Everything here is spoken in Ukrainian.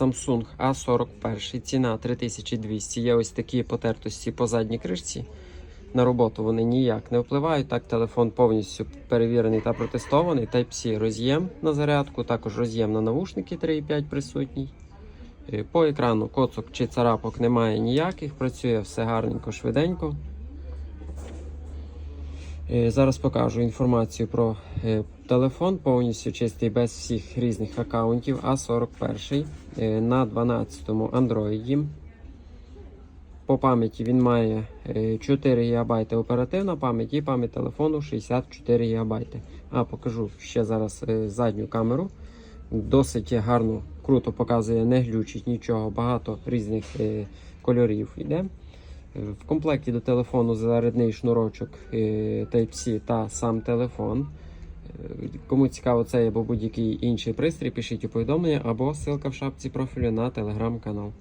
Samsung A41, ціна 3200. Є ось такі потертості по задній кришці. На роботу вони ніяк не впливають. Так, телефон повністю перевірений та протестований. Type-C роз'єм на зарядку, також роз'єм на навушники 3.5 присутній. Е, По екрану коцок чи царапок немає ніяких, працює все гарненько, швиденько. Е, Зараз покажу інформацію про е, телефон, повністю чистий без всіх різних аккаунтів. А41 е, на 12-му Android. По пам'яті він має е, 4 ГБ оперативна пам'ять і пам'ять телефону 64 ГБ. А покажу ще зараз задню камеру. Досить гарно, круто показує, не глючить нічого, багато різних кольорів йде. В комплекті до телефону зарядний шнурочок е, Type-C та сам телефон. Е, Кому цікаво цей або будь-який інший пристрій, пишіть у повідомлення або ссылка в шапці профілю на телеграм-канал.